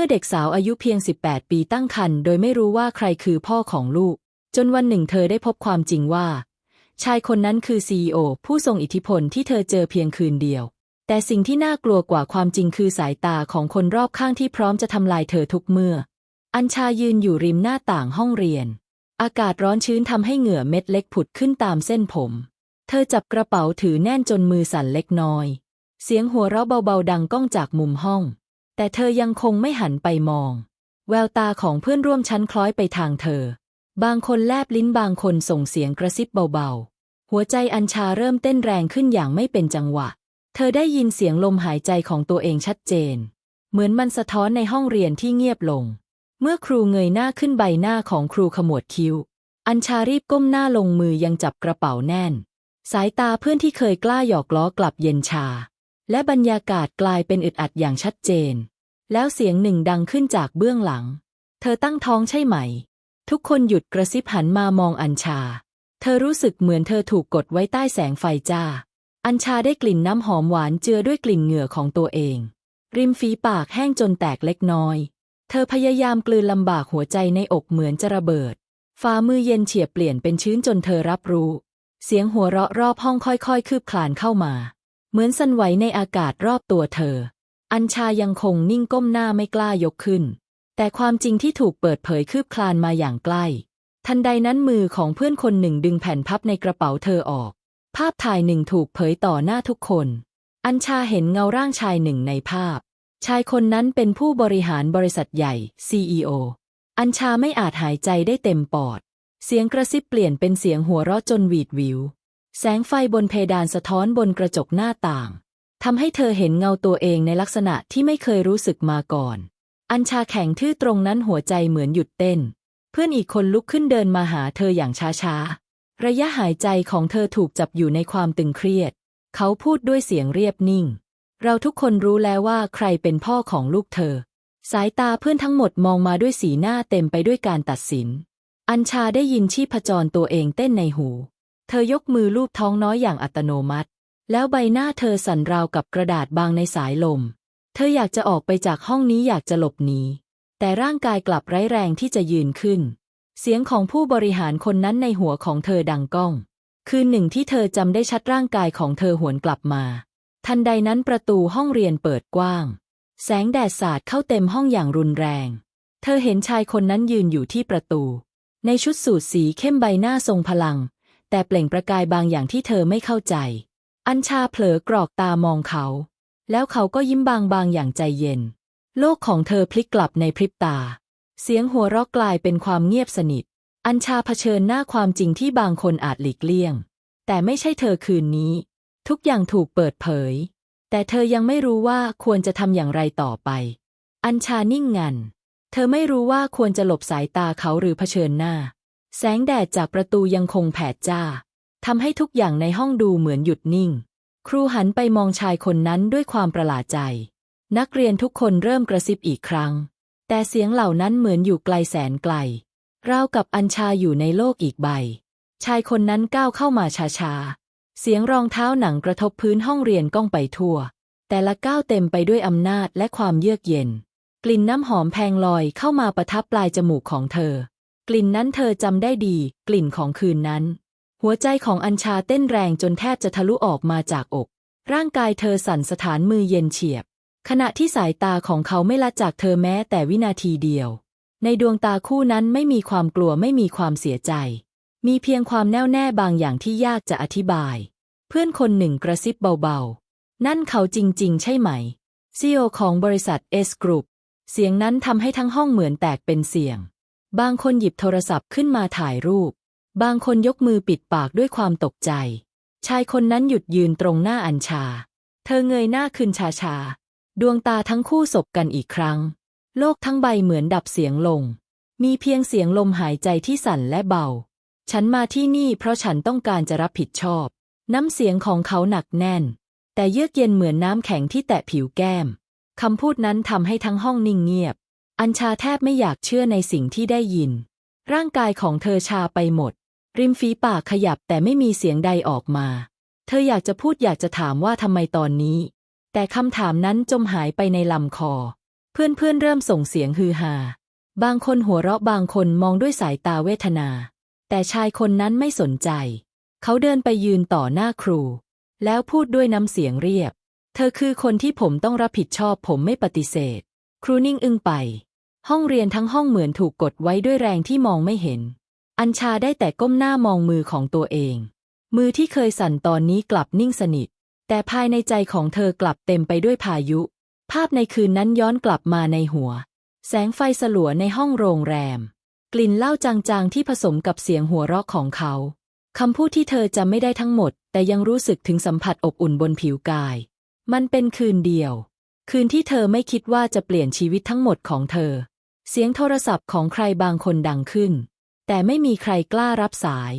มื่อเด็กสาวอายุเพียง 18 ปีตั้งครรภ์โดยไม่รู้ว่าใครคือพ่อของลูก จนวันหนึ่งเธอได้พบความจริงว่า ชายคนนั้นคือซีอผู้ทรงอิทธิพลที่เธอเจอเพียงคืนเดียว แต่สิ่งที่น่ากลัวกว่าความจริงคือสายตาของคนรอบข้างที่พร้อมจะทำลายเธอทุกเมื่อ อัญชายืนอยู่ริมหน้าต่างห้องเรียน อากาศร้อนชื้นทำให้เหงื่อเม็ดเล็กผุดขึ้นตามเส้นผม เธอจับกระเป๋าถือแน่นจนมือสั่นเล็กน้อย เสียงหัวเราะเบาๆดังก้องจากมุมห้อง แต่เธอยังคงไม่หันไปมอง แววตาของเพื่อนร่วมชั้นคล้อยไปทางเธอ บางคนแลบลิ้นบางคนส่งเสียงกระซิบเบาๆ หัวใจอัญชาเริ่มเต้นแรงขึ้นอย่างไม่เป็นจังหวะ เธอได้ยินเสียงลมหายใจของตัวเองชัดเจน เหมือนมันสะท้อนในห้องเรียนที่เงียบลง เมื่อครูเงยหน้าขึ้นใบหน้าของครูขมวดคิ้ว อัญชารีบก้มหน้าลงมือยังจับกระเป๋าแน่น สายตาเพื่อนที่เคยกล้าหยอกล้อกลับเย็นชา และบรรยากาศกลายเป็นอึดอัดอย่างชัดเจน แล้วเสียงหนึ่งดังขึ้นจากเบื้องหลัง เธอตั้งท้องใช่ไหม ทุกคนหยุดกระซิบหันมามองอัญชา เธอรู้สึกเหมือนเธอถูกกดไว้ใต้แสงไฟจ้า อัญชาได้กลิ่นน้ำหอมหวานเจือด้วยกลิ่นเหงื่อของตัวเอง ริมฝีปากแห้งจนแตกเล็กน้อย เธอพยายามกลืนลำบากหัวใจในอกเหมือนจะระเบิดฝ่ามือเย็นเฉียบเปลี่ยนเป็นชื้นจนเธอรับรู้ เสียงหัวเราะรอบห้องค่อยๆ คืบคลานเข้ามา เหมือนสั่นไหวในอากาศรอบตัวเธอ อัญชายังคงนิ่งก้มหน้าไม่กล้ายกขึ้น แต่ความจริงที่ถูกเปิดเผยคืบคลานมาอย่างใกล้ ทันใดนั้นมือของเพื่อนคนหนึ่งดึงแผ่นพับในกระเป๋าเธอออก ภาพถ่ายหนึ่งถูกเผยต่อหน้าทุกคน อัญชาเห็นเงาร่างชายหนึ่งในภาพ ชายคนนั้นเป็นผู้บริหารบริษัทใหญ่ CEO อัญชาไม่อาจหายใจได้เต็มปอด เสียงกระซิบเปลี่ยนเป็นเสียงหัวเราะจนหวีดวิว แสงไฟบนเพดานสะท้อนบนกระจกหน้าต่างทำให้เธอเห็นเงาตัวเองในลักษณะที่ไม่เคยรู้สึกมาก่อน อัญชาแข็งทื่อตรงนั้นหัวใจเหมือนหยุดเต้น เพื่อนอีกคนลุกขึ้นเดินมาหาเธออย่างช้าๆ ระยะหายใจของเธอถูกจับอยู่ในความตึงเครียด เขาพูดด้วยเสียงเรียบนิ่ง เราทุกคนรู้แล้วว่าใครเป็นพ่อของลูกเธอ สายตาเพื่อนทั้งหมดมองมาด้วยสีหน้าเต็มไปด้วยการตัดสิน อัญชาได้ยินชีพจรตัวเองเต้นในหู เธอยกมือลูบท้องน้อยอย่างอัตโนมัติ แล้วใบหน้าเธอสั่นราวกับกระดาษบางในสายลม เธออยากจะออกไปจากห้องนี้อยากจะหลบหนีแต่ร่างกายกลับไร้แรงที่จะยืนขึ้น เสียงของผู้บริหารคนนั้นในหัวของเธอดังก้อง คืนหนึ่งที่เธอจำได้ชัดร่างกายของเธอหวนกลับมา ทันใดนั้นประตูห้องเรียนเปิดกว้าง แสงแดดสาดเข้าเต็มห้องอย่างรุนแรง เธอเห็นชายคนนั้นยืนอยู่ที่ประตู ในชุดสูทสีเข้มใบหน้าทรงพลัง แต่เปล่งประกายบางอย่างที่เธอไม่เข้าใจ อัญชาเผลอกรอกตามองเขา แล้วเขาก็ยิ้มบางบางอย่างใจเย็น โลกของเธอพลิกกลับในพริบตา เสียงหัวเราะกลายเป็นความเงียบสนิท อัญชาเผชิญหน้าความจริงที่บางคนอาจหลีกเลี่ยง แต่ไม่ใช่เธอคืนนี้ ทุกอย่างถูกเปิดเผย แต่เธอยังไม่รู้ว่าควรจะทำอย่างไรต่อไป อัญชานิ่งงัน เธอไม่รู้ว่าควรจะหลบสายตาเขาหรือเผชิญหน้า แสงแดดจากประตูยังคงแผดจ้าทำให้ทุกอย่างในห้องดูเหมือนหยุดนิ่ง ครูหันไปมองชายคนนั้นด้วยความประหลาดใจ นักเรียนทุกคนเริ่มกระซิบอีกครั้ง แต่เสียงเหล่านั้นเหมือนอยู่ไกลแสนไกลราวกับอัญชาอยู่ในโลกอีกใบ ชายคนนั้นก้าวเข้ามาช้าๆ เสียงรองเท้าหนังกระทบพื้นห้องเรียนก้องไปทั่ว แต่ละก้าวเต็มไปด้วยอำนาจและความเยือกเย็น กลิ่นน้ำหอมแพงลอยเข้ามาประทับปลายจมูกของเธอ กลิ่นนั้นเธอจำได้ดี กลิ่นของคืนนั้น หัวใจของอัญชาเต้นแรงจนแทบจะทะลุออกมาจากอก ร่างกายเธอสั่นสถานมือเย็นเฉียบ ขณะที่สายตาของเขาไม่ละจากเธอแม้แต่วินาทีเดียว ในดวงตาคู่นั้นไม่มีความกลัวไม่มีความเสียใจ มีเพียงความแน่วแน่บางอย่างที่ยากจะอธิบาย เพื่อนคนหนึ่งกระซิบเบาๆ นั่นเขาจริง ๆ ใช่ไหมซีอของบริษัทเอสกรุ๊ปเสียงนั้นทำให้ทั้งห้องเหมือนแตกเป็นเสียง บางคนหยิบโทรศัพท์ขึ้นมาถ่ายรูป บางคนยกมือปิดปากด้วยความตกใจ ชายคนนั้นหยุดยืนตรงหน้าอัญชา เธอเงยหน้าขึ้นชาๆดวงตาทั้งคู่สบกันอีกครั้ง โลกทั้งใบเหมือนดับเสียงลง มีเพียงเสียงลมหายใจที่สั่นและเบา ฉันมาที่นี่เพราะฉันต้องการจะรับผิดชอบ น้ำเสียงของเขาหนักแน่น แต่เยือกเย็นเหมือนน้ำแข็งที่แตะผิวแก้มคำพูดนั้นทำให้ทั้งห้องนิ่งเงียบ อัญชาแทบไม่อยากเชื่อในสิ่งที่ได้ยิน ร่างกายของเธอชาไปหมด ริมฝีปากขยับแต่ไม่มีเสียงใดออกมา เธออยากจะพูดอยากจะถามว่าทำไมตอนนี้ แต่คำถามนั้นจมหายไปในลำคอ เพื่อนๆเริ่มส่งเสียงฮือฮา บางคนหัวเราะบางคนมองด้วยสายตาเวทนา แต่ชายคนนั้นไม่สนใจ เขาเดินไปยืนต่อหน้าครู แล้วพูดด้วยน้ำเสียงเรียบ เธอคือคนที่ผมต้องรับผิดชอบผมไม่ปฏิเสธ ครูนิ่งอึ้งไป ห้องเรียนทั้งห้องเหมือนถูกกดไว้ด้วยแรงที่มองไม่เห็น อัญชาได้แต่ก้มหน้ามองมือของตัวเอง มือที่เคยสั่นตอนนี้กลับนิ่งสนิท แต่ภายในใจของเธอกลับเต็มไปด้วยพายุ ภาพในคืนนั้นย้อนกลับมาในหัว แสงไฟสลัวในห้องโรงแรม กลิ่นเหล้าจางๆที่ผสมกับเสียงหัวเราะของเขาคำพูดที่เธอจำไม่ได้ทั้งหมด แต่ยังรู้สึกถึงสัมผัสอบอุ่นบนผิวกาย มันเป็นคืนเดียว คืนที่เธอไม่คิดว่าจะเปลี่ยนชีวิตทั้งหมดของเธอ เสียงโทรศัพท์ของใครบางคนดังขึ้น แต่ไม่มีใครกล้ารับสาย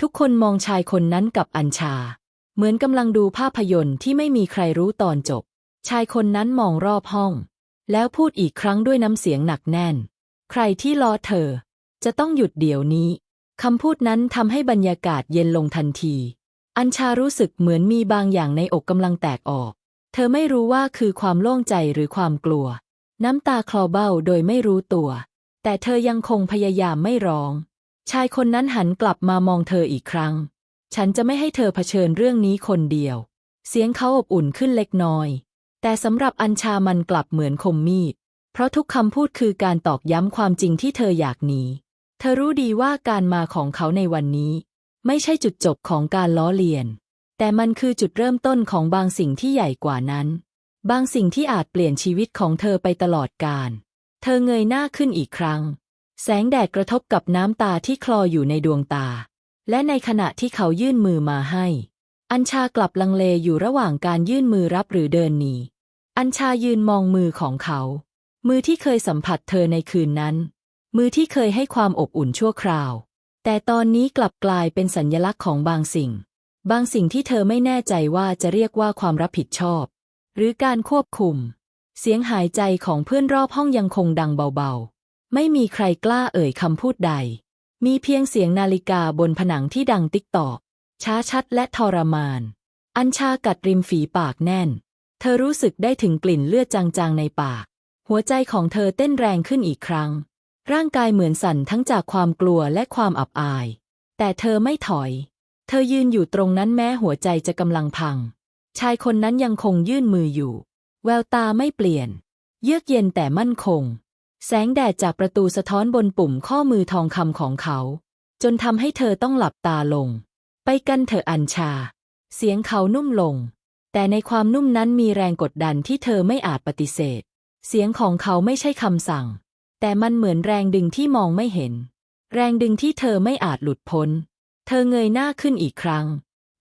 ทุกคนมองชายคนนั้นกับอัญชา เหมือนกำลังดูภาพยนตร์ที่ไม่มีใครรู้ตอนจบ ชายคนนั้นมองรอบห้อง แล้วพูดอีกครั้งด้วยน้ำเสียงหนักแน่น ใครที่ล้อเธอ จะต้องหยุดเดี๋ยวนี้คำพูดนั้นทำให้บรรยากาศเย็นลงทันที อัญชารู้สึกเหมือนมีบางอย่างในอกกำลังแตกออก เธอไม่รู้ว่าคือความโล่งใจหรือความกลัว น้ำตาคลอเบ้าโดยไม่รู้ตัว แต่เธอยังคงพยายามไม่ร้อง ชายคนนั้นหันกลับมามองเธออีกครั้ง ฉันจะไม่ให้เธอเผชิญเรื่องนี้คนเดียว เสียงเขาอบอุ่นขึ้นเล็กน้อย แต่สำหรับอัญชามันกลับเหมือนคมมีด เพราะทุกคำพูดคือการตอกย้ำความจริงที่เธออยากหนี เธอรู้ดีว่าการมาของเขาในวันนี้ ไม่ใช่จุดจบของการล้อเลียน แต่มันคือจุดเริ่มต้นของบางสิ่งที่ใหญ่กว่านั้น บางสิ่งที่อาจเปลี่ยนชีวิตของเธอไปตลอดกาล เธอเงยหน้าขึ้นอีกครั้ง แสงแดดกระทบกับน้ำตาที่คลออยู่ในดวงตา และในขณะที่เขายื่นมือมาให้ อัญชากลับลังเลอยู่ระหว่างการยื่นมือรับหรือเดินหนี อัญชายืนมองมือของเขา มือที่เคยสัมผัสเธอในคืนนั้น มือที่เคยให้ความอบอุ่นชั่วคราว แต่ตอนนี้กลับกลายเป็นสัญญลักษณ์ของบางสิ่ง บางสิ่งที่เธอไม่แน่ใจว่าจะเรียกว่าความรับผิดชอบ หรือการควบคุม เสียงหายใจของเพื่อนรอบห้องยังคงดังเบาๆ ไม่มีใครกล้าเอ่ยคำพูดใด มีเพียงเสียงนาฬิกาบนผนังที่ดังติ๊กตอก ช้าชัดและทรมาน อัญชากัดริมฝีปากแน่น เธอรู้สึกได้ถึงกลิ่นเลือดจางๆในปาก หัวใจของเธอเต้นแรงขึ้นอีกครั้ง ร่างกายเหมือนสั่นทั้งจากความกลัวและความอับอาย แต่เธอไม่ถอย เธอยืนอยู่ตรงนั้นแม้หัวใจจะกำลังพัง ชายคนนั้นยังคงยื่นมืออยู่ แววตาไม่เปลี่ยน เยือกเย็นแต่มั่นคง แสงแดดจากประตูสะท้อนบนปุ่มข้อมือทองคำของเขา จนทำให้เธอต้องหลับตาลง ไปกันเถอะอัญชา เสียงเขานุ่มลง แต่ในความนุ่มนั้นมีแรงกดดันที่เธอไม่อาจปฏิเสธ เสียงของเขาไม่ใช่คำสั่ง แต่มันเหมือนแรงดึงที่มองไม่เห็น แรงดึงที่เธอไม่อาจหลุดพ้น เธอเงยหน้าขึ้นอีกครั้ง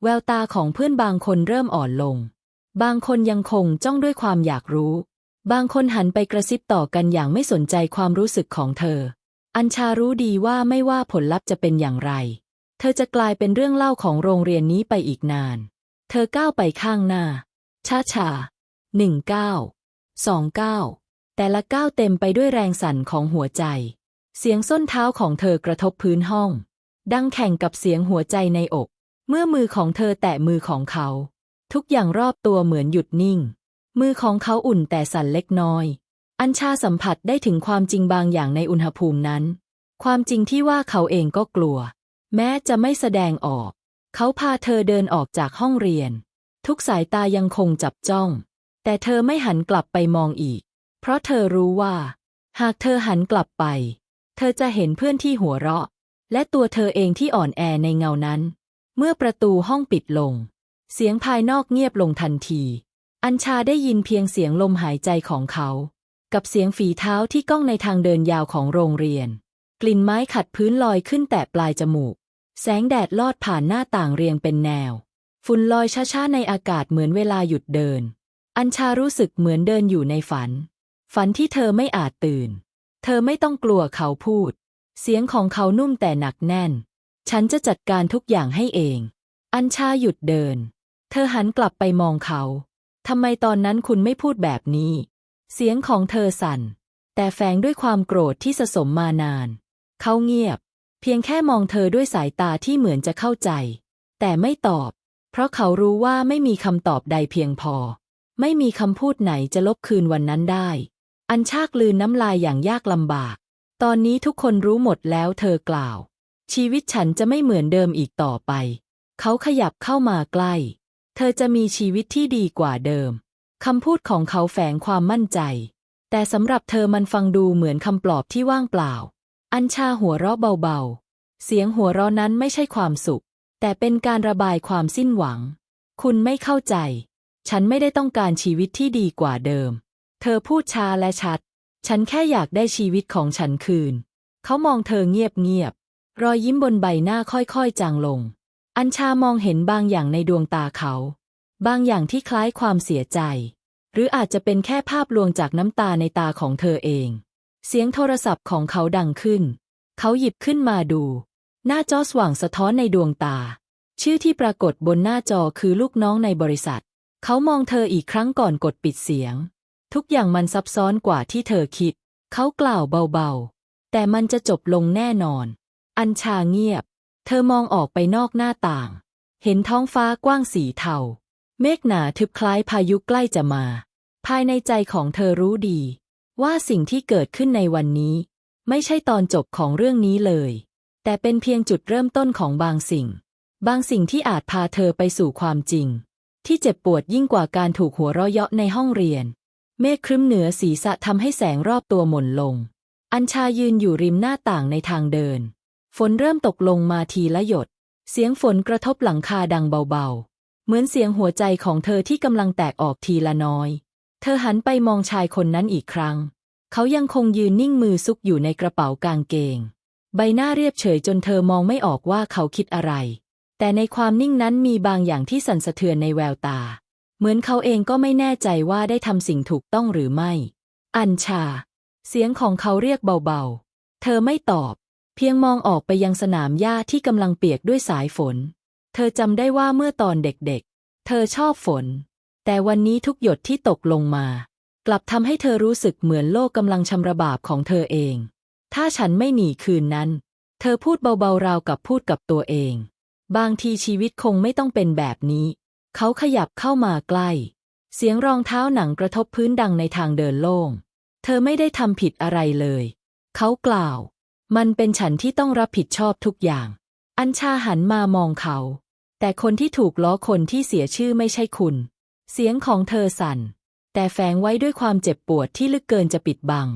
แววตาของเพื่อนบางคนเริ่มอ่อนลง บางคนยังคงจ้องด้วยความอยากรู้ บางคนหันไปกระซิบต่อกันอย่างไม่สนใจความรู้สึกของเธอ อัญชารู้ดีว่าไม่ว่าผลลัพธ์จะเป็นอย่างไร เธอจะกลายเป็นเรื่องเล่าของโรงเรียนนี้ไปอีกนาน เธอก้าวไปข้างหน้า ช้าช้าหนึ่งก้าวสองก้าวแต่ละก้าวเต็มไปด้วยแรงสั่นของหัวใจ เสียงส้นเท้าของเธอกระทบพื้นห้อง ดังแข่งกับเสียงหัวใจในอก เมื่อมือของเธอแตะมือของเขา ทุกอย่างรอบตัวเหมือนหยุดนิ่ง มือของเขาอุ่นแต่สั่นเล็กน้อย อัญชาสัมผัสได้ถึงความจริงบางอย่างในอุณหภูมินั้น ความจริงที่ว่าเขาเองก็กลัว แม้จะไม่แสดงออก เขาพาเธอเดินออกจากห้องเรียน ทุกสายตายังคงจับจ้อง แต่เธอไม่หันกลับไปมองอีก เพราะเธอรู้ว่า หากเธอหันกลับไป เธอจะเห็นเพื่อนที่หัวเราะ และตัวเธอเองที่อ่อนแอในเงานั้น เมื่อประตูห้องปิดลง เสียงภายนอกเงียบลงทันที อัญชาได้ยินเพียงเสียงลมหายใจของเขา กับเสียงฝีเท้าที่ก้องในทางเดินยาวของโรงเรียน กลิ่นไม้ขัดพื้นลอยขึ้นแต่ปลายจมูก แสงแดดลอดผ่านหน้าต่างเรียงเป็นแนว ฝุ่นลอยช้าๆในอากาศเหมือนเวลาหยุดเดิน อัญชารู้สึกเหมือนเดินอยู่ในฝัน ฝันที่เธอไม่อาจตื่น เธอไม่ต้องกลัวเขาพูด เสียงของเขานุ่มแต่หนักแน่น ฉันจะจัดการทุกอย่างให้เอง อัญชาหยุดเดิน เธอหันกลับไปมองเขาทำไมตอนนั้นคุณไม่พูดแบบนี้ เสียงของเธอสั่น แต่แฝงด้วยความโกรธที่สะสมมานาน เขาเงียบ เพียงแค่มองเธอด้วยสายตาที่เหมือนจะเข้าใจ แต่ไม่ตอบ เพราะเขารู้ว่าไม่มีคำตอบใดเพียงพอ ไม่มีคำพูดไหนจะลบคืนวันนั้นได้ อัญชากลืนน้ำลายอย่างยากลำบาก ตอนนี้ทุกคนรู้หมดแล้วเธอกล่าว ชีวิตฉันจะไม่เหมือนเดิมอีกต่อไป เขาขยับเข้ามาใกล้ เธอจะมีชีวิตที่ดีกว่าเดิมคำพูดของเขาแฝงความมั่นใจ แต่สำหรับเธอมันฟังดูเหมือนคำปลอบที่ว่างเปล่า อัญชาหัวเราะเบาๆ เสียงหัวเราะนั้นไม่ใช่ความสุข แต่เป็นการระบายความสิ้นหวัง คุณไม่เข้าใจ ฉันไม่ได้ต้องการชีวิตที่ดีกว่าเดิม เธอพูดช้าและชัด ฉันแค่อยากได้ชีวิตของฉันคืน เขามองเธอเงียบๆ รอยยิ้มบนใบหน้าค่อยๆ จางลง อัญชามองเห็นบางอย่างในดวงตาเขา บางอย่างที่คล้ายความเสียใจ หรืออาจจะเป็นแค่ภาพลวงจากน้ำตาในตาของเธอเอง เสียงโทรศัพท์ของเขาดังขึ้น เขาหยิบขึ้นมาดู หน้าจอสว่างสะท้อนในดวงตา ชื่อที่ปรากฏบนหน้าจอคือลูกน้องในบริษัท เขามองเธออีกครั้งก่อนกดปิดเสียง ทุกอย่างมันซับซ้อนกว่าที่เธอคิด เขากล่าวเบาๆ แต่มันจะจบลงแน่นอน อัญชาเงียบ เธอมองออกไปนอกหน้าต่าง เห็นท้องฟ้ากว้างสีเทา เมฆหนาทึบคล้ายพายุใกล้จะมา ภายในใจของเธอรู้ดี ว่าสิ่งที่เกิดขึ้นในวันนี้ ไม่ใช่ตอนจบของเรื่องนี้เลย แต่เป็นเพียงจุดเริ่มต้นของบางสิ่ง บางสิ่งที่อาจพาเธอไปสู่ความจริง ที่เจ็บปวดยิ่งกว่าการถูกหัวเราะเยาะในห้องเรียน เมฆครึ้มเหนือศีรษะทำให้แสงรอบตัวหม่นลง อัญชายืนอยู่ริมหน้าต่างในทางเดิน ฝนเริ่มตกลงมาทีละหยด เสียงฝนกระทบหลังคาดังเบาๆ เหมือนเสียงหัวใจของเธอที่กำลังแตกออกทีละน้อย เธอหันไปมองชายคนนั้นอีกครั้ง เขายังคงยืนนิ่งมือซุกอยู่ในกระเป๋ากางเกง ใบหน้าเรียบเฉยจนเธอมองไม่ออกว่าเขาคิดอะไร แต่ในความนิ่งนั้นมีบางอย่างที่สั่นสะเทือนในแววตา เหมือนเขาเองก็ไม่แน่ใจว่าได้ทำสิ่งถูกต้องหรือไม่ อัญชา เสียงของเขาเรียกเบาๆ เธอไม่ตอบ เพียงมองออกไปยังสนามหญ้าที่กำลังเปียกด้วยสายฝน เธอจำได้ว่าเมื่อตอนเด็กๆ เธอชอบฝน แต่วันนี้ทุกหยดที่ตกลงมา กลับทำให้เธอรู้สึกเหมือนโลกกำลังชำระบาปของเธอเอง ถ้าฉันไม่หนีคืนนั้น เธอพูดเบาๆราวกับพูดกับตัวเอง บางทีชีวิตคงไม่ต้องเป็นแบบนี้ เขาขยับเข้ามาใกล้ เสียงรองเท้าหนังกระทบพื้นดังในทางเดินโล่ง เธอไม่ได้ทำผิดอะไรเลย เขากล่าว มันเป็นฉันที่ต้องรับผิดชอบทุกอย่าง อัญชาหันมามองเขา แต่คนที่ถูกล้อคนที่เสียชื่อไม่ใช่คุณ เสียงของเธอสั่น แต่แฝงไว้ด้วยความเจ็บปวดที่ลึกเกินจะปิดบัง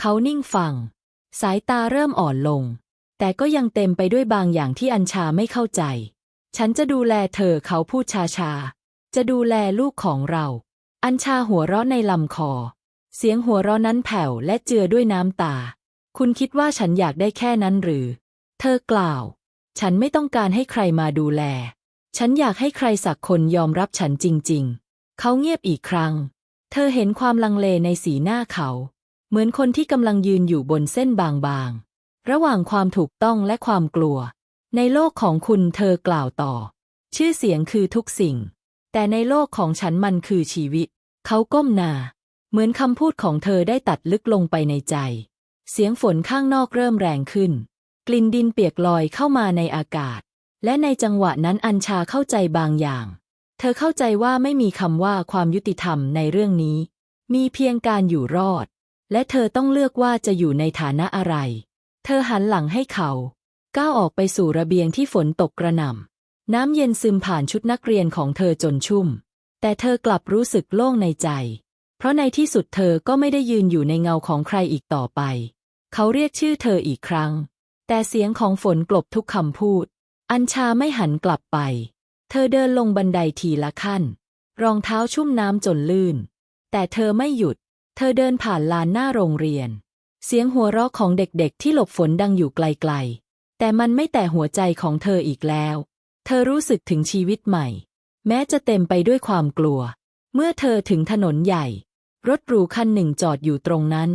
เขานิ่งฟัง สายตาเริ่มอ่อนลง แต่ก็ยังเต็มไปด้วยบางอย่างที่อัญชาไม่เข้าใจ ฉันจะดูแลเธอเขาพูดชาชาๆ จะดูแลลูกของเรา อัญชาหัวเราะในลำคอ เสียงหัวเราะนั้นแผ่วและเจือด้วยน้ำตา คุณคิดว่าฉันอยากได้แค่นั้นหรือ เธอกล่าว ฉันไม่ต้องการให้ใครมาดูแล ฉันอยากให้ใครสักคนยอมรับฉันจริง ๆ เขาเงียบอีกครั้ง เธอเห็นความลังเลในสีหน้าเขา เหมือนคนที่กำลังยืนอยู่บนเส้นบางๆ ระหว่างความถูกต้องและความกลัว ในโลกของคุณเธอกล่าวต่อ ชื่อเสียงคือทุกสิ่ง แต่ในโลกของฉันมันคือชีวิต เขาก้มหน้าเหมือนคำพูดของเธอได้ตัดลึกลงไปในใจ เสียงฝนข้างนอกเริ่มแรงขึ้น กลิ่นดินเปียกลอยเข้ามาในอากาศ และในจังหวะนั้นอัญชาเข้าใจบางอย่าง เธอเข้าใจว่าไม่มีคำว่าความยุติธรรมในเรื่องนี้ มีเพียงการอยู่รอด และเธอต้องเลือกว่าจะอยู่ในฐานะอะไร เธอหันหลังให้เขา ก้าวออกไปสู่ระเบียงที่ฝนตกกระหน่ำน้ำเย็นซึมผ่านชุดนักเรียนของเธอจนชุ่ม แต่เธอกลับรู้สึกโล่งในใจ เพราะในที่สุดเธอก็ไม่ได้ยืนอยู่ในเงาของใครอีกต่อไป เขาเรียกชื่อเธออีกครั้ง แต่เสียงของฝนกลบทุกคำพูด อัญชาไม่หันกลับไป เธอเดินลงบันไดทีละขั้น รองเท้าชุ่มน้ำจนลื่น แต่เธอไม่หยุด เธอเดินผ่านลานหน้าโรงเรียน เสียงหัวเราะของเด็กๆที่หลบฝนดังอยู่ไกลๆ แต่มันไม่แต่หัวใจของเธออีกแล้ว เธอรู้สึกถึงชีวิตใหม่ แม้จะเต็มไปด้วยความกลัว เมื่อเธอถึงถนนใหญ่ รถหรูคันหนึ่งจอดอยู่ตรงนั้น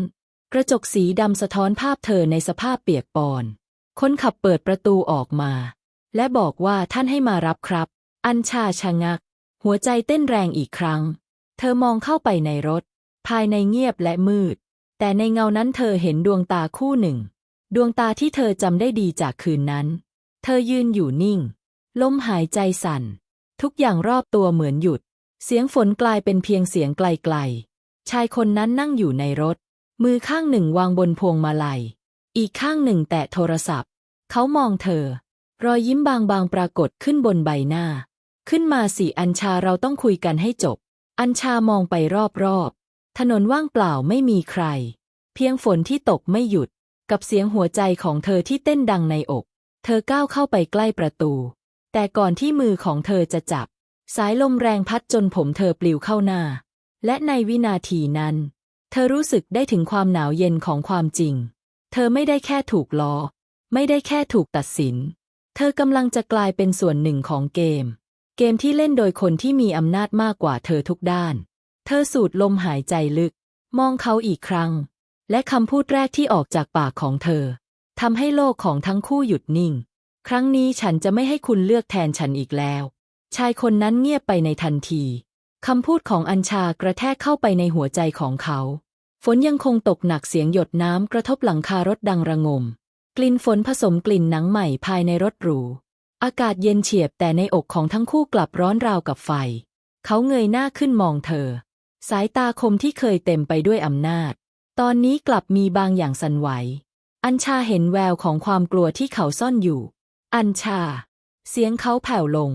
กระจกสีดำสะท้อนภาพเธอในสภาพเปียกปอน คนขับเปิดประตูออกมา และบอกว่าท่านให้มารับครับ อัญชาชะงัก หัวใจเต้นแรงอีกครั้ง เธอมองเข้าไปในรถ ภายในเงียบและมืด แต่ในเงานั้นเธอเห็นดวงตาคู่หนึ่ง ดวงตาที่เธอจำได้ดีจากคืนนั้น เธอยืนอยู่นิ่ง ลมหายใจสั่น ทุกอย่างรอบตัวเหมือนหยุด เสียงฝนกลายเป็นเพียงเสียงไกลๆ ชายคนนั้นนั่งอยู่ในรถ มือข้างหนึ่งวางบนพวงมาลัย อีกข้างหนึ่งแตะโทรศัพท์ เขามองเธอ รอยยิ้มบางๆปรากฏขึ้นบนใบหน้า ขึ้นมาสิอัญชาเราต้องคุยกันให้จบ อัญชามองไปรอบๆ ถนนว่างเปล่าไม่มีใคร เพียงฝนที่ตกไม่หยุด กับเสียงหัวใจของเธอที่เต้นดังในอก เธอก้าวเข้าไปใกล้ประตู แต่ก่อนที่มือของเธอจะจับ สายลมแรงพัดจนผมเธอปลิวเข้าหน้า และในวินาทีนั้น เธอรู้สึกได้ถึงความหนาวเย็นของความจริง เธอไม่ได้แค่ถูกล้อ ไม่ได้แค่ถูกตัดสิน เธอกำลังจะกลายเป็นส่วนหนึ่งของเกม เกมที่เล่นโดยคนที่มีอำนาจมากกว่าเธอทุกด้าน เธอสูดลมหายใจลึก มองเขาอีกครั้ง และคำพูดแรกที่ออกจากปากของเธอทำให้โลกของทั้งคู่หยุดนิ่ง ครั้งนี้ฉันจะไม่ให้คุณเลือกแทนฉันอีกแล้ว ชายคนนั้นเงียบไปในทันทีคำพูดของอัญชากระแทกเข้าไปในหัวใจของเขา ฝนยังคงตกหนักเสียงหยดน้ำกระทบหลังคารถดังระงม กลิ่นฝนผสมกลิ่นหนังใหม่ภายในรถหรู อากาศเย็นเฉียบแต่ในอกของทั้งคู่กลับร้อนราวกับไฟ เขาเงยหน้าขึ้นมองเธอ สายตาคมที่เคยเต็มไปด้วยอำนาจ ตอนนี้กลับมีบางอย่างสั่นไหว อัญชาเห็นแววของความกลัวที่เขาซ่อนอยู่ อัญชา เสียงเขาแผ่วลง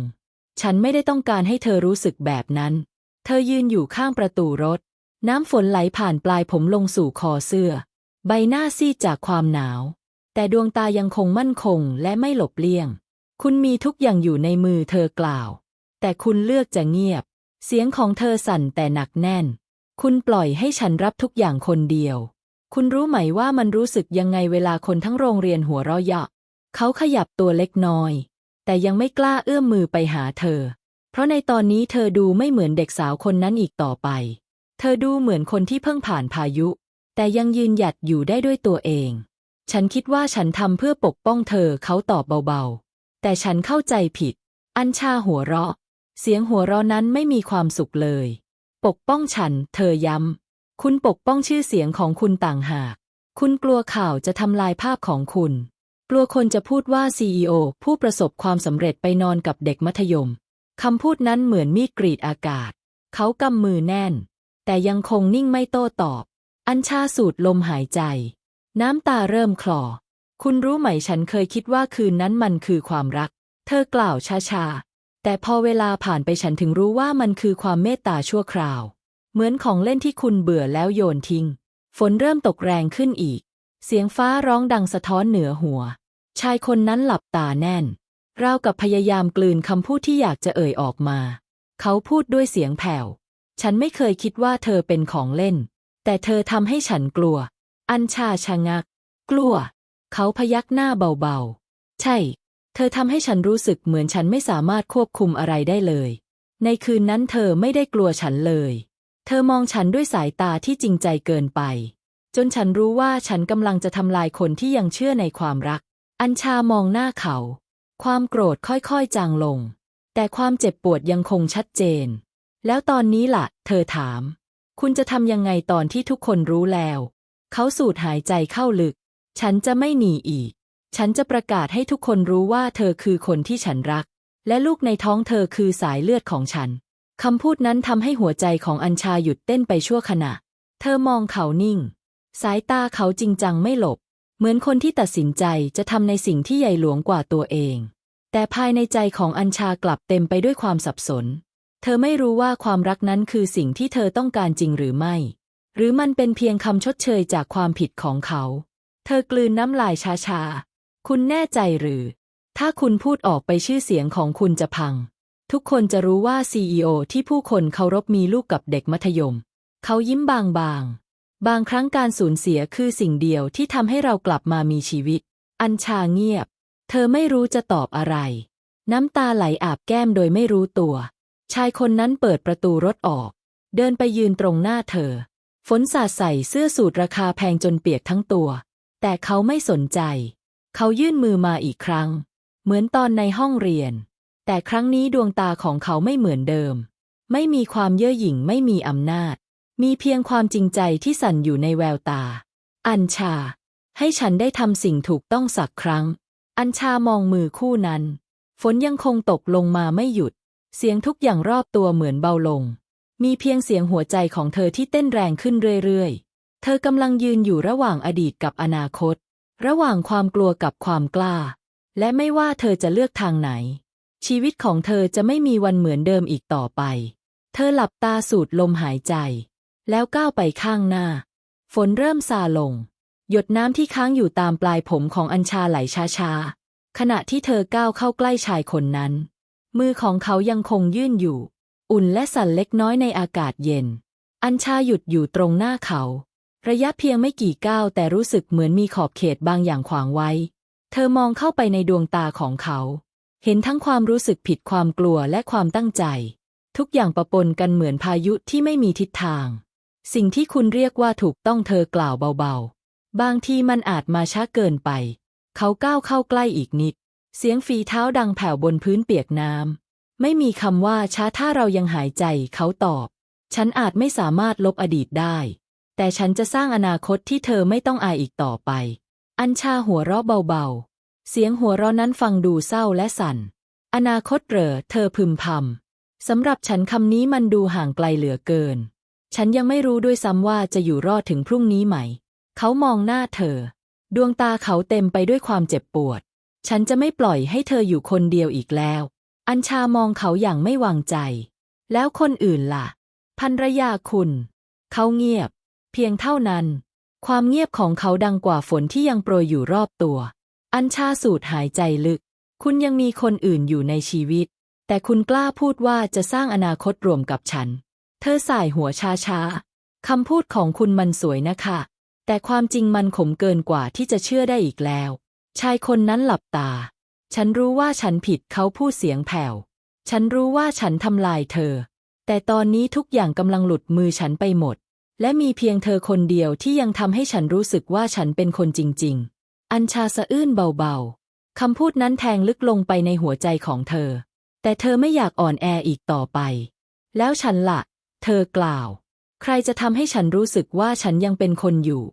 ฉันไม่ได้ต้องการให้เธอรู้สึกแบบนั้น เธอยืนอยู่ข้างประตูรถ น้ำฝนไหลผ่านปลายผมลงสู่คอเสื้อ ใบหน้าซีดจากความหนาว แต่ดวงตายังคงมั่นคงและไม่หลบเลี่ยง คุณมีทุกอย่างอยู่ในมือเธอกล่าว แต่คุณเลือกจะเงียบ เสียงของเธอสั่นแต่หนักแน่น คุณปล่อยให้ฉันรับทุกอย่างคนเดียว คุณรู้ไหมว่ามันรู้สึกยังไงเวลาคนทั้งโรงเรียนหัวเราะเยาะ เขาขยับตัวเล็กน้อย แต่ยังไม่กล้าเอื้อมมือไปหาเธอ เพราะในตอนนี้เธอดูไม่เหมือนเด็กสาวคนนั้นอีกต่อไป เธอดูเหมือนคนที่เพิ่งผ่านพายุ แต่ยังยืนหยัดอยู่ได้ด้วยตัวเอง ฉันคิดว่าฉันทำเพื่อปกป้องเธอเขาตอบเบาๆ แต่ฉันเข้าใจผิด อัญชาหัวเราะ เสียงหัวเราะนั้นไม่มีความสุขเลย ปกป้องฉัน เธอย้ำ คุณปกป้องชื่อเสียงของคุณต่างหาก คุณกลัวข่าวจะทำลายภาพของคุณ กลัวคนจะพูดว่า CEO ผู้ประสบความสำเร็จไปนอนกับเด็กมัธยม คำพูดนั้นเหมือนมีดกรีดอากาศ เขากำมือแน่น แต่ยังคงนิ่งไม่โต้ตอบ อัญชาสูดลมหายใจ น้ำตาเริ่มคลอ คุณรู้ไหมฉันเคยคิดว่าคืนนั้นมันคือความรัก เธอกล่าวช้าๆ แต่พอเวลาผ่านไปฉันถึงรู้ว่ามันคือความเมตตาชั่วคราว เหมือนของเล่นที่คุณเบื่อแล้วโยนทิ้ง ฝนเริ่มตกแรงขึ้นอีก เสียงฟ้าร้องดังสะท้อนเหนือหัว ชายคนนั้นหลับตาแน่น ราวกับพยายามกลืนคำพูดที่อยากจะเอ่ยออกมา เขาพูดด้วยเสียงแผ่ว ฉันไม่เคยคิดว่าเธอเป็นของเล่น แต่เธอทำให้ฉันกลัว อัญชาชะงัก กลัว เขาพยักหน้าเบาๆ ใช่ เธอทำให้ฉันรู้สึกเหมือนฉันไม่สามารถควบคุมอะไรได้เลย ในคืนนั้นเธอไม่ได้กลัวฉันเลย เธอมองฉันด้วยสายตาที่จริงใจเกินไป จนฉันรู้ว่าฉันกำลังจะทำลายคนที่ยังเชื่อในความรัก อัญชามองหน้าเขา ความโกรธค่อยๆจางลง แต่ความเจ็บปวดยังคงชัดเจน แล้วตอนนี้ล่ะ เธอถาม คุณจะทำยังไงตอนที่ทุกคนรู้แล้ว เขาสูดหายใจเข้าลึก ฉันจะไม่หนีอีก ฉันจะประกาศให้ทุกคนรู้ว่าเธอคือคนที่ฉันรัก และลูกในท้องเธอคือสายเลือดของฉัน คำพูดนั้นทำให้หัวใจของอัญชาหยุดเต้นไปชั่วขณะ เธอมองเขานิ่ง สายตาเขาจริงจังไม่หลบ เหมือนคนที่ตัดสินใจจะทำในสิ่งที่ใหญ่หลวงกว่าตัวเอง แต่ภายในใจของอัญชากลับเต็มไปด้วยความสับสน เธอไม่รู้ว่าความรักนั้นคือสิ่งที่เธอต้องการจริงหรือไม่ หรือมันเป็นเพียงคำชดเชยจากความผิดของเขา เธอกลืนน้ำลายช้าๆ คุณแน่ใจหรือ ถ้าคุณพูดออกไปชื่อเสียงของคุณจะพัง ทุกคนจะรู้ว่า CEO ที่ผู้คนเคารพมีลูกกับเด็กมัธยม เขายิ้มบางๆบางครั้งการสูญเสียคือสิ่งเดียวที่ทำให้เรากลับมามีชีวิต อัญชาเงียบ เธอไม่รู้จะตอบอะไร น้ำตาไหลอาบแก้มโดยไม่รู้ตัว ชายคนนั้นเปิดประตูรถออก เดินไปยืนตรงหน้าเธอ ฝนสาดใส่เสื้อสูทราคาแพงจนเปียกทั้งตัว แต่เขาไม่สนใจ เขายื่นมือมาอีกครั้ง เหมือนตอนในห้องเรียน แต่ครั้งนี้ดวงตาของเขาไม่เหมือนเดิม ไม่มีความเย่อหยิ่งไม่มีอำนาจ มีเพียงความจริงใจที่สั่นอยู่ในแววตา อัญชา ให้ฉันได้ทำสิ่งถูกต้องสักครั้ง อัญชามองมือคู่นั้น ฝนยังคงตกลงมาไม่หยุด เสียงทุกอย่างรอบตัวเหมือนเบาลง มีเพียงเสียงหัวใจของเธอที่เต้นแรงขึ้นเรื่อยๆ เธอกำลังยืนอยู่ระหว่างอดีตกับอนาคต ระหว่างความกลัวกับความกล้า และไม่ว่าเธอจะเลือกทางไหน ชีวิตของเธอจะไม่มีวันเหมือนเดิมอีกต่อไป เธอหลับตาสูดลมหายใจ แล้วก้าวไปข้างหน้า ฝนเริ่มซาลง หยดน้ำที่ค้างอยู่ตามปลายผมของอัญชาไหลช้าๆ ขณะที่เธอก้าวเข้าใกล้ชายคนนั้น มือของเขายังคงยื่นอยู่ อุ่นและสั่นเล็กน้อยในอากาศเย็น อัญชาหยุดอยู่ตรงหน้าเขา ระยะเพียงไม่กี่ก้าวแต่รู้สึกเหมือนมีขอบเขตบางอย่างขวางไว้ เธอมองเข้าไปในดวงตาของเขา เห็นทั้งความรู้สึกผิดความกลัวและความตั้งใจ ทุกอย่างประปนกันเหมือนพายุที่ไม่มีทิศทาง สิ่งที่คุณเรียกว่าถูกต้องเธอกล่าวเบาๆ บางทีมันอาจมาช้าเกินไป เขาก้าวเข้าใกล้อีกนิด เสียงฝีเท้าดังแผ่วบนพื้นเปียกน้ำไม่มีคำว่าช้าถ้าเรายังหายใจเขาตอบ ฉันอาจไม่สามารถลบอดีตได้ แต่ฉันจะสร้างอนาคตที่เธอไม่ต้องอายอีกต่อไป อัญชาหัวเราะเบาๆ เสียงหัวเราะนั้นฟังดูเศร้าและสั่น อนาคตเหรอ เธอพึมพำ สำหรับฉันคำนี้มันดูห่างไกลเหลือเกิน ฉันยังไม่รู้ด้วยซ้ำว่าจะอยู่รอดถึงพรุ่งนี้ไหม เขามองหน้าเธอ ดวงตาเขาเต็มไปด้วยความเจ็บปวด ฉันจะไม่ปล่อยให้เธออยู่คนเดียวอีกแล้ว อัญชามองเขาอย่างไม่วางใจ แล้วคนอื่นล่ะ ภรรยาคุณ เขาเงียบ เพียงเท่านั้น ความเงียบของเขาดังกว่าฝนที่ยังโปรยอยู่รอบตัว อัญชาสูดหายใจลึก คุณยังมีคนอื่นอยู่ในชีวิต แต่คุณกล้าพูดว่าจะสร้างอนาคตรวมกับฉัน เธอสายหัวช้าๆคำพูดของคุณมันสวยนะคะ แต่ความจริงมันขมเกินกว่าที่จะเชื่อได้อีกแล้ว ชายคนนั้นหลับตา ฉันรู้ว่าฉันผิดเขาพูดเสียงแผ่ว ฉันรู้ว่าฉันทำลายเธอ แต่ตอนนี้ทุกอย่างกำลังหลุดมือฉันไปหมด และมีเพียงเธอคนเดียวที่ยังทำให้ฉันรู้สึกว่าฉันเป็นคนจริง ๆ อัญชาสะอื้นเบาๆ คำพูดนั้นแทงลึกลงไปในหัวใจของเธอ แต่เธอไม่อยากอ่อนแออีกต่อไป แล้วฉันละ่ะ เธอกล่าว ใครจะทำให้ฉันรู้สึกว่าฉันยังเป็นคนอยู่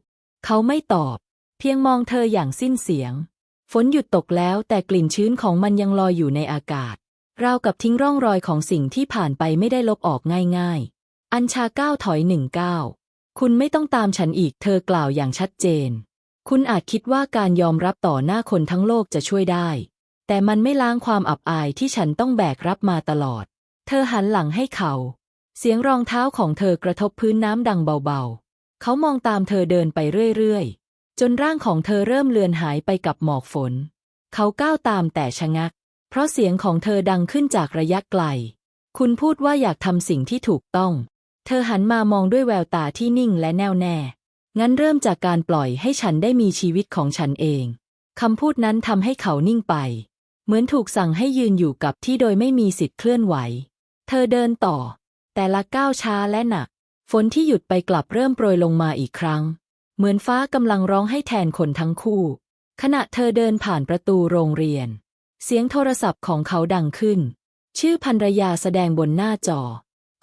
เขาไม่ตอบ เพียงมองเธออย่างสิ้นเสียง ฝนหยุดตกแล้วแต่กลิ่นชื้นของมันยังลอยอยู่ในอากาศราวกับทิ้งร่องรอยของสิ่งที่ผ่านไปไม่ได้ลบออกง่ายๆ อัญชาก้าวถอยหนึ่งก้าวคุณไม่ต้องตามฉันอีกเธอกล่าวอย่างชัดเจน คุณอาจคิดว่าการยอมรับต่อหน้าคนทั้งโลกจะช่วยได้ แต่มันไม่ล้างความอับอายที่ฉันต้องแบกรับมาตลอด เธอหันหลังให้เขา เสียงรองเท้าของเธอกระทบพื้นน้ำดังเบาๆ เขามองตามเธอเดินไปเรื่อยๆ จนร่างของเธอเริ่มเลือนหายไปกับหมอกฝน เขาก้าวตามแต่ชะงัก เพราะเสียงของเธอดังขึ้นจากระยะไกล คุณพูดว่าอยากทำสิ่งที่ถูกต้อง เธอหันมามองด้วยแววตาที่นิ่งและแน่วแน่ งั้นเริ่มจากการปล่อยให้ฉันได้มีชีวิตของฉันเอง คำพูดนั้นทำให้เขานิ่งไป เหมือนถูกสั่งให้ยืนอยู่กับที่โดยไม่มีสิทธิ์เคลื่อนไหว เธอเดินต่อ แต่ละก้าวช้าและหนัก ฝนที่หยุดไปกลับเริ่มโปรยลงมาอีกครั้ง เหมือนฟ้ากำลังร้องให้แทนคนทั้งคู่ ขณะเธอเดินผ่านประตูโรงเรียน เสียงโทรศัพท์ของเขาดังขึ้น ชื่อภรรยาแสดงบนหน้าจอ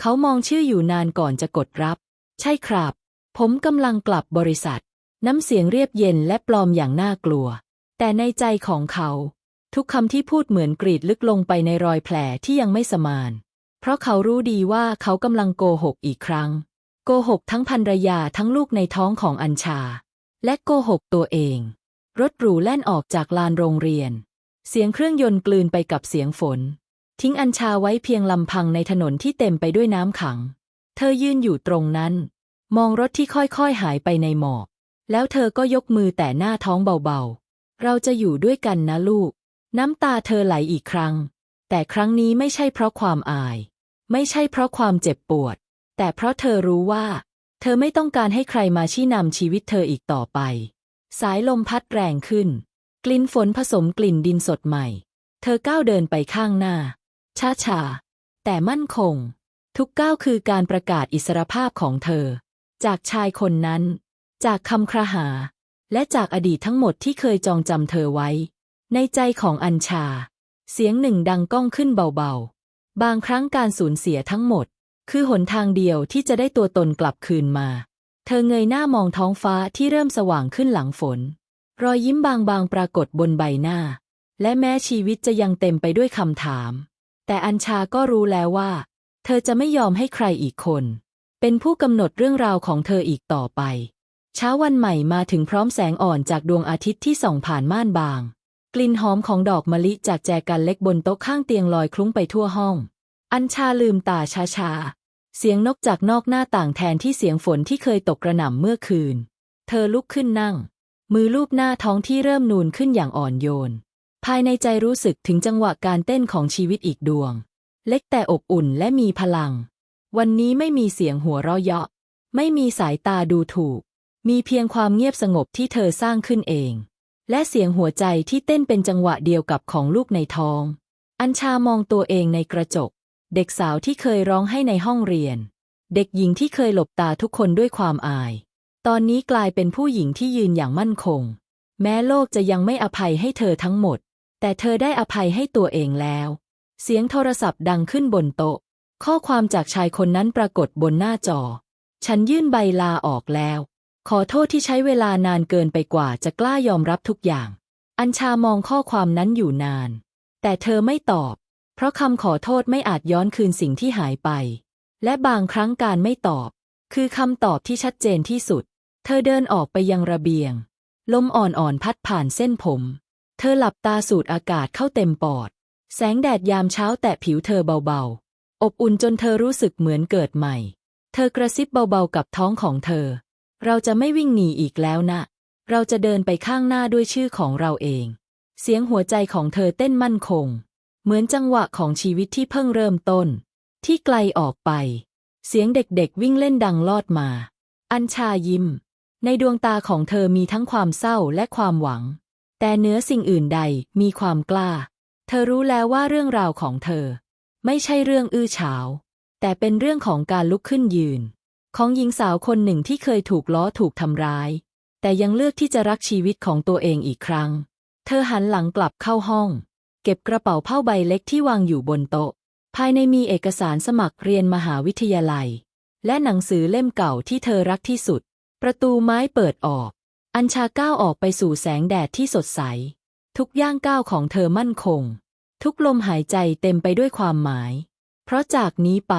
เขามองชื่ออยู่นานก่อนจะกดรับ ใช่ครับ ผมกำลังกลับบริษัท น้ำเสียงเรียบเย็นและปลอมอย่างน่ากลัว แต่ในใจของเขา ทุกคำที่พูดเหมือนกรีดลึกลงไปในรอยแผลที่ยังไม่สมาน เพราะเขารู้ดีว่าเขากำลังโกหกอีกครั้ง โกหกทั้งภรรยาทั้งลูกในท้องของอัญชา และโกหกตัวเอง รถหรูแล่นออกจากลานโรงเรียน เสียงเครื่องยนต์กลืนไปกับเสียงฝน ทิ้งอัญชาไว้เพียงลำพังในถนนที่เต็มไปด้วยน้ำขัง เธอยืนอยู่ตรงนั้น มองรถที่ค่อยๆหายไปในหมอก แล้วเธอก็ยกมือแต่หน้าท้องเบาๆ เราจะอยู่ด้วยกันนะลูก น้ำตาเธอไหลอีกครั้ง แต่ครั้งนี้ไม่ใช่เพราะความอาย ไม่ใช่เพราะความเจ็บปวด แต่เพราะเธอรู้ว่า เธอไม่ต้องการให้ใครมาชี้นำชีวิตเธออีกต่อไป สายลมพัดแรงขึ้น กลิ่นฝนผสมกลิ่นดินสดใหม่ เธอก้าวเดินไปข้างหน้า ช้าชาแต่มั่นคง ทุกก้าวคือการประกาศอิสรภาพของเธอ จากชายคนนั้น จากคำครหา และจากอดีตทั้งหมดที่เคยจองจำเธอไว้ ในใจของอัญชา เสียงหนึ่งดังก้องขึ้นเบาๆ บางครั้งการสูญเสียทั้งหมด คือหนทางเดียวที่จะได้ตัวตนกลับคืนมา เธอเงยหน้ามองท้องฟ้าที่เริ่มสว่างขึ้นหลังฝน รอยยิ้มบางๆปรากฏบนใบหน้า และแม้ชีวิตจะยังเต็มไปด้วยคำถาม แต่อัญชาก็รู้แล้วว่า เธอจะไม่ยอมให้ใครอีกคน เป็นผู้กำหนดเรื่องราวของเธออีกต่อไป เช้าวันใหม่มาถึงพร้อมแสงอ่อนจากดวงอาทิตย์ที่ส่องผ่านม่านบาง กลิ่นหอมของดอกมะลิจากแจกันเล็กบนโต๊ะข้างเตียงลอยคลุ้งไปทั่วห้อง อัญชาลืมตาช้าๆ เสียงนกจากนอกหน้าต่างแทนที่เสียงฝนที่เคยตกกระหน่ำเมื่อคืน เธอลุกขึ้นนั่ง มือลูบหน้าท้องที่เริ่มนูนขึ้นอย่างอ่อนโยน ภายในใจรู้สึกถึงจังหวะการเต้นของชีวิตอีกดวง เล็กแต่อบอุ่นและมีพลัง วันนี้ไม่มีเสียงหัวเราะเยาะ ไม่มีสายตาดูถูก มีเพียงความเงียบสงบที่เธอสร้างขึ้นเอง และเสียงหัวใจที่เต้นเป็นจังหวะเดียวกับของลูกในท้อง อัญชามองตัวเองในกระจก เด็กสาวที่เคยร้องให้ในห้องเรียน เด็กหญิงที่เคยหลบตาทุกคนด้วยความอาย ตอนนี้กลายเป็นผู้หญิงที่ยืนอย่างมั่นคง แม้โลกจะยังไม่อภัยให้เธอทั้งหมด แต่เธอได้อภัยให้ตัวเองแล้ว เสียงโทรศัพท์ดังขึ้นบนโต๊ะ ข้อความจากชายคนนั้นปรากฏบนหน้าจอ ฉันยื่นใบลาออกแล้ว ขอโทษที่ใช้เวลานานเกินไปกว่าจะกล้ายอมรับทุกอย่าง อัญชามองข้อความนั้นอยู่นาน แต่เธอไม่ตอบ เพราะคำขอโทษไม่อาจย้อนคืนสิ่งที่หายไป และบางครั้งการไม่ตอบ คือคำตอบที่ชัดเจนที่สุด เธอเดินออกไปยังระเบียง ลมอ่อนๆพัดผ่านเส้นผม เธอหลับตาสูดอากาศเข้าเต็มปอด แสงแดดยามเช้าแตะผิวเธอเบาๆ อบอุ่นจนเธอรู้สึกเหมือนเกิดใหม่ เธอกระซิบเบาๆกับท้องของเธอ เราจะไม่วิ่งหนีอีกแล้วนะ เราจะเดินไปข้างหน้าด้วยชื่อของเราเอง เสียงหัวใจของเธอเต้นมั่นคง เหมือนจังหวะของชีวิตที่เพิ่งเริ่มต้น ที่ไกลออกไป เสียงเด็กๆวิ่งเล่นดังลอดมา อัญชายิ้ม ในดวงตาของเธอมีทั้งความเศร้าและความหวัง แต่เนื้อสิ่งอื่นใดมีความกล้า เธอรู้แล้วว่าเรื่องราวของเธอ ไม่ใช่เรื่องอื้อฉาว แต่เป็นเรื่องของการลุกขึ้นยืน ของหญิงสาวคนหนึ่งที่เคยถูกล้อถูกทำร้าย แต่ยังเลือกที่จะรักชีวิตของตัวเองอีกครั้ง เธอหันหลังกลับเข้าห้อง เก็บกระเป๋าผ้าใบเล็กที่วางอยู่บนโต๊ะ ภายในมีเอกสารสมัครเรียนมหาวิทยาลัย และหนังสือเล่มเก่าที่เธอรักที่สุด ประตูไม้เปิดออก อัญชาก้าวออกไปสู่แสงแดดที่สดใส ทุกย่างก้าวของเธอมั่นคง ทุกลมหายใจเต็มไปด้วยความหมาย เพราะจากนี้ไป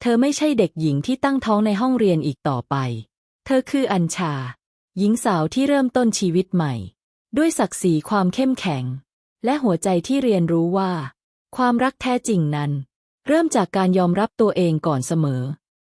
เธอไม่ใช่เด็กหญิงที่ตั้งท้องในห้องเรียนอีกต่อไป เธอคืออัญชา หญิงสาวที่เริ่มต้นชีวิตใหม่ ด้วยศักดิ์ศรีความเข้มแข็ง และหัวใจที่เรียนรู้ว่า ความรักแท้จริงนั้น เริ่มจากการยอมรับตัวเองก่อนเสมอ